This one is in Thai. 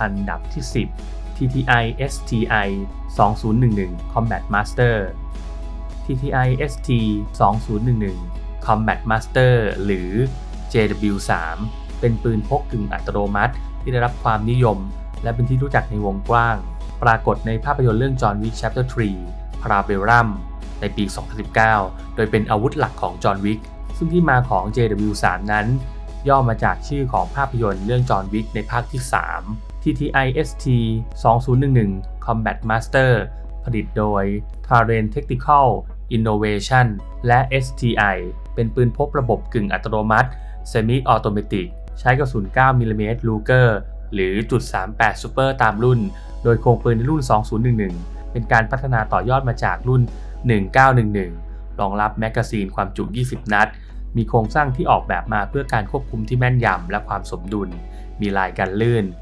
อันดับที่ 10 TTI STI 2011 Combat Master TTI ST 2011 Combat Master หรือ JW3 เป็นปืนพกกึ่งอัตโนมัติ ที่ได้รับความนิยม และเป็นที่รู้จักในวงกว้าง ปรากฏในภาพยนตร์เรื่อง John Wick Chapter 3 Parabellum ในปี 2019 โดยเป็นอาวุธหลักของจอห์นวิกซึ่งที่มาของ JW3 นั้น ย่อมาจากชื่อของภาพยนตร์เรื่องจอห์นวิกในภาคที่ 3 TTI ST 2011 Combat Master ผลิตโดย t a r e n Technical Innovation และ STI เป็นปืนพกระบบกึ่งอัตโนมัติ Semi Automatic ใช้กระสุน 9 มิลลิเมตร Luger หรือจุด38 Super ตามรุ่น โดยโครงปืนในรุ่น 2011 เป็นการพัฒนาต่อยอดมาจากรุ่น 1911 รองรับแมกกาซีนความจุ 20 นัด มีโครงสร้างที่ออกแบบมาเพื่อการควบคุมที่แม่นยำและความสมดุล มีลายกันลื่น